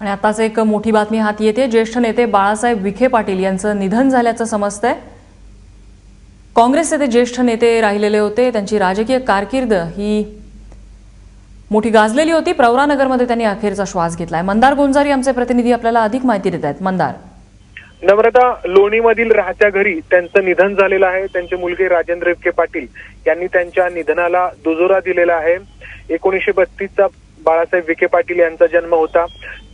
आणि आताच एक मोठी बातमी हाती येते. ज्येष्ठ नेते बाळासाहेब विखे पाटील यांचं निधन झाल्याचं समजतंय. काँग्रेसचे ते ज्येष्ठ नेते राहिलेले होते. त्यांची राजकीय कारकीर्द ही मोठी गाजलेली होती. प्रवरानगरमध्ये त्यांनी अखेरचा श्वास घेतलाय. मंदार गोंजारी आमचे प्रतिनिधी आपल्याला अधिक माहिती देत आहेत. मंदार. नम्रता लोणीमधील राहत्या घरी त्यांचं निधन झालेलं आहे. त्यांचे मुलगे राजेंद्र विखे पाटील यांनी त्यांच्या निधनाला दुजोरा दिलेला आहे. एकोणीसशे बत्तीसचा बाळासाहेब विखे पाटील यांचा जन्म होता.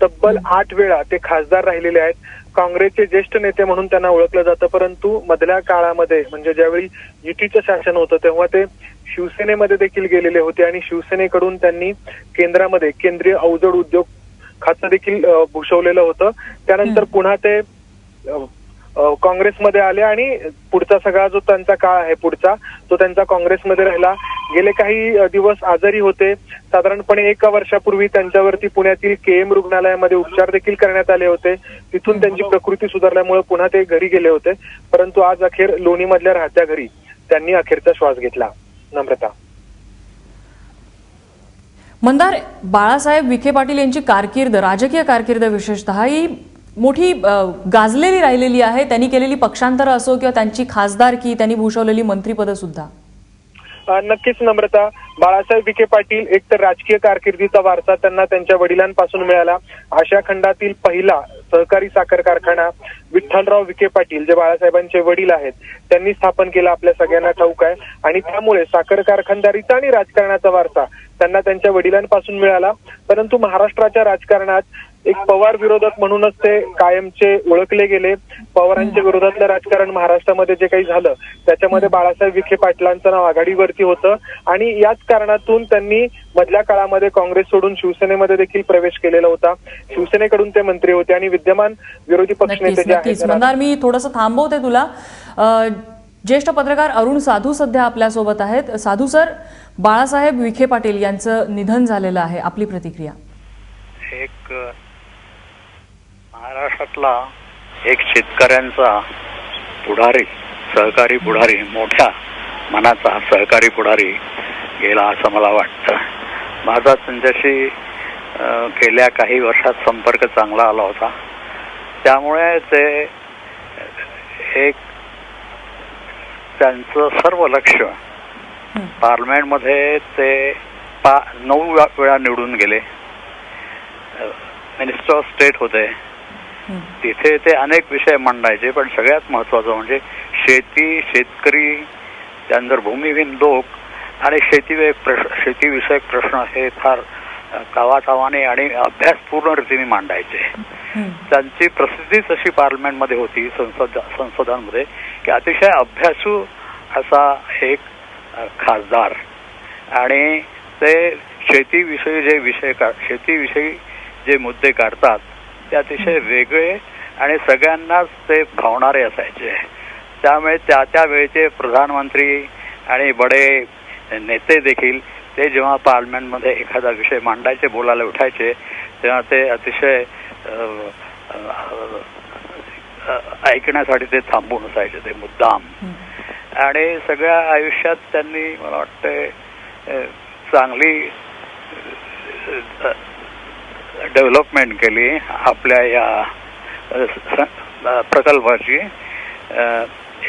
तब्बल आठ वेळा ते खासदार राहिलेले आहेत. काँग्रेसचे ज्येष्ठ नेते म्हणून त्यांना ओळखलं जातं परंतु मधल्या काळामध्ये म्हणजे ज्यावेळी युतीचं शासन होतं तेव्हा ते शिवसेनेमध्ये देखील गेलेले होते आणि शिवसेनेकडून त्यांनी केंद्रामध्ये केंद्रीय अवजड उद्योग खातं देखील भूषवलेलं होतं. त्यानंतर पुन्हा ते काँग्रेसमध्ये आले आणि पुढचा सगळा जो त्यांचा काळ आहे पुढचा तो त्यांचा काँग्रेसमध्ये राहिला. गेले काही दिवस आजारी होते. साधारणपणे एका वर्षापूर्वी त्यांच्यावरती पुण्यातील के एम रुग्णालयामध्ये उपचार देखील करण्यात आले होते. तिथून त्यांची प्रकृती सुधारल्यामुळे पुन्हा ते घरी गेले होते. परंतु आज अखेर लोणीमधल्या राहत्या घरी त्यांनी अखेरचा श्वास घेतला. नम्रता. मंदार बाळासाहेब विखे पाटील यांची कारकीर्द राजकीय कारकीर्द विशेषतः ही मोठी गाजलेली राहिलेली आहे. त्यांनी केलेली पक्षांतर असो किंवा त्यांची खासदारकी त्यांनी भूषवलेली मंत्रीपद सुद्धा नक्कीच नम्रता. बाळासाहेब विखे पाटील एक तर राजकीय कारकिर्दीचा वारसा त्यांना त्यांच्या वडिलांपासून मिळाला. आशिया खंडातील पहिला सहकारी साखर कारखाना विठ्ठलराव विखे पाटील जे बाळासाहेबांचे वडील आहेत त्यांनी स्थापन केला आपल्या सगळ्यांना ठाऊक आहे. आणि त्यामुळे साखर कारखानदारीचा आणि राजकारणाचा वारसा त्यांना त्यांच्या वडिलांपासून मिळाला. परंतु महाराष्ट्राच्या राजकारणात एक पवार विरोधक म्हणूनच ते कायमचे ओळखले गेले. पवारांच्या विरोधातलं राजकारण महाराष्ट्रामध्ये जे काही झालं त्याच्यामध्ये बाळासाहेब विखे पाटलांचं नाव आघाडीवरती होतं. आणि याच कारणातून त्यांनी मधल्या काळामध्ये काँग्रेस सोडून शिवसेनेमध्ये देखील प्रवेश केलेला होता. शिवसेनेकडून ते मंत्री होते आणि विद्यमान विरोधी पक्षनेते जे आहेत मी थोडंसं थांबवते तुला. ज्येष्ठ पत्रकार अरुण साधू सध्या आपल्यासोबत आहेत. साधू सर बाळासाहेब विखे पाटील यांचं निधन झालेलं आहे. आपली प्रतिक्रिया. एक महाराष्ट्रातला एक शेतकऱ्यांचा पुढारी सहकारी पुढारी मोठ्या मनाचा सहकारी पुढारी गेला असं मला वाटतं माझा त्यांच्याशी गेल्या काही वर्षात संपर्क चांगला आला होता त्यामुळे ते एक त्यांचं सर्व लक्ष. पार्लमेंटमध्ये ते पा नऊ वेळा निवडून गेले मिनिस्टर ऑफ स्टेट होते. तिथे ते अनेक विषय मांडायचे पण सगळ्यात महत्वाचं म्हणजे शेती शेतकरी त्यानंतर भूमिहीन लोक आणि शेती प्रश्न शेतीविषयक प्रश्न हे फार कावाकावाने आणि अभ्यासपूर्ण रीतीने मांडायचे. त्यांची प्रसिद्धीच अशी पार्लमेंटमध्ये होती संसद संसदांमध्ये की अतिशय अभ्यासू असा एक खासदार. आणि ते शेतीविषयी जे विषय का शेतीविषयी जे मुद्दे काढतात ते अतिशय वेगळे आणि सगळ्यांनाच ते भावणारे असायचे त्यामुळे त्या त्या वेळचे प्रधानमंत्री आणि बडे नेते देखील ते जेव्हा पार्लमेंटमध्ये एखादा विषय मांडायचे बोलायला उठायचे तेव्हा ते अतिशय ऐकण्यासाठी ते थांबून असायचे ते मुद्दाम. आणि सगळ्या आयुष्यात त्यांनी मला वाटतं चांगली डेव्हलपमेंट केली आपल्या या प्रकल्पाची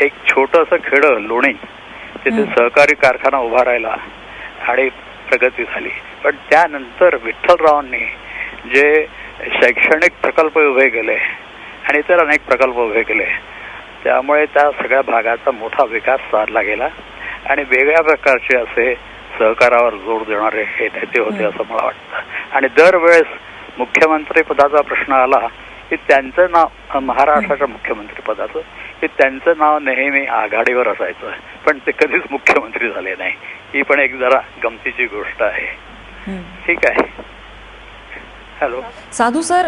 एक छोटस खेडं लोणी तिथे. सहकारी कारखाना उभा राहिला आणि प्रगती झाली पण त्यानंतर विठ्ठलरावांनी जे शैक्षणिक प्रकल्प उभे केले आणि इतर अनेक प्रकल्प उभे केले त्यामुळे त्या सगळ्या भागाचा मोठा विकास साधला गेला आणि वेगळ्या प्रकारचे असे सहकारावर जोर देणारे हे नेते होते. असं मला वाटतं आणि दरवेळेस मुख्यमंत्री पदाचा प्रश्न आला की त्यांचं नाव महाराष्ट्राच्या मुख्यमंत्री पदाचं की त्यांचं नाव नेहमी आघाडीवर असायचं. पण ते कधीच मुख्यमंत्री झाले नाही. ही पण एक जरा गमतीची गोष्ट आहे. ठीक आहे. हॅलो. साधू सर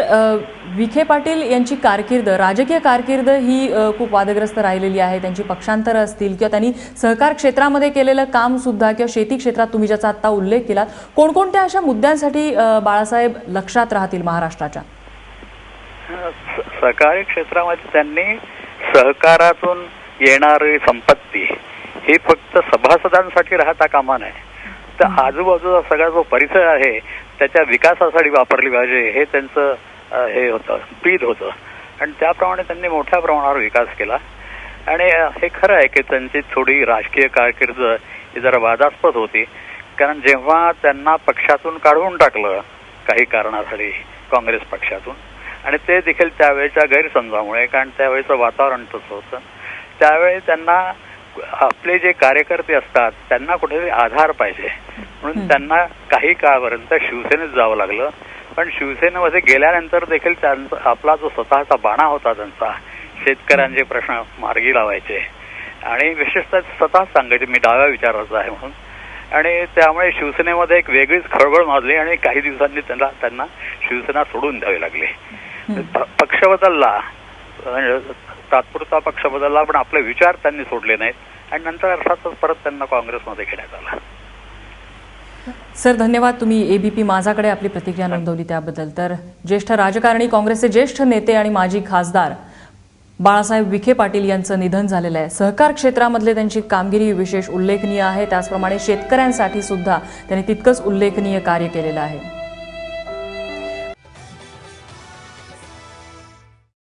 विखे पाटील यांची कारकीर्द राजकीय कारकीर्द ही खूप वादग्रस्त राहिलेली आहे. त्यांची पक्षांतरं असतील किंवा त्यांनी सहकार क्षेत्रामध्ये केलेलं काम सुद्धा किंवा शेती क्षेत्रात तुम्ही ज्याचा आता उल्लेख केला कोणकोणत्या अशा मुद्द्यांसाठी बाळासाहेब लक्षात राहतील महाराष्ट्राच्या? सहकारी क्षेत्रामध्ये त्यांनी सहकारातून येणारी संपत्ती ही फक्त सभासदांसाठी राहता कामा नये. तर आजूबाजूचा सगळा जो परिसर आहे त्याच्या विकासासाठी वापरली पाहिजे हे त्यांचं हे होतं पीत होतं. आणि त्याप्रमाणे त्यांनी मोठ्या प्रमाणावर विकास केला. आणि हे खरं आहे की त्यांची थोडी राजकीय कारकीर्द ही जरा वादास्पद होती. कारण जेव्हा त्यांना पक्षातून काढून टाकलं काही कारणासाठी काँग्रेस पक्षातून आणि ते देखील त्यावेळेच्या गैरसमजामुळे कारण त्यावेळेचं वातावरण तसं होतं त्यावेळी त्यांना आपले जे कार्यकर्ते असतात त्यांना कुठेतरी आधार पाहिजे. म्हणून. त्यांना काही काळापर्यंत शिवसेनेत जावं लागलं. पण शिवसेनेमध्ये गेल्यानंतर देखील त्यांचा आपला जो स्वतःचा बाणा होता त्यांचा शेतकऱ्यांचे प्रश्न मार्गी लावायचे. आणि विशेषतः स्वतःच सांगायचे मी डाव्या विचाराचा आहे म्हणून. आणि त्यामुळे शिवसेनेमध्ये एक वेगळीच खळबळ माजली आणि काही दिवसांनी त्यांना त्यांना शिवसेना सोडून द्यावी लागली. पक्ष बदलला. म्हणजे तात्पुरता पक्ष बदलला पण आपले विचार त्यांनी सोडले नाहीत. आणि नंतर अर्थातच परत त्यांना काँग्रेसमध्ये घेण्यात आला. सर धन्यवाद. तुम्ही एबीपी माझाकडे आपली प्रतिक्रिया नोंदवली त्याबद्दल. तर ज्येष्ठ राजकारणी काँग्रेसचे ज्येष्ठ नेते आणि माजी खासदार बाळासाहेब विखे पाटील यांचं निधन झालेलं आहे. सहकार क्षेत्रामधले त्यांची कामगिरी विशेष उल्लेखनीय आहे. त्याचप्रमाणे शेतकऱ्यांसाठी सुद्धा त्यांनी तितकंच उल्लेखनीय कार्य केलेलं आहे.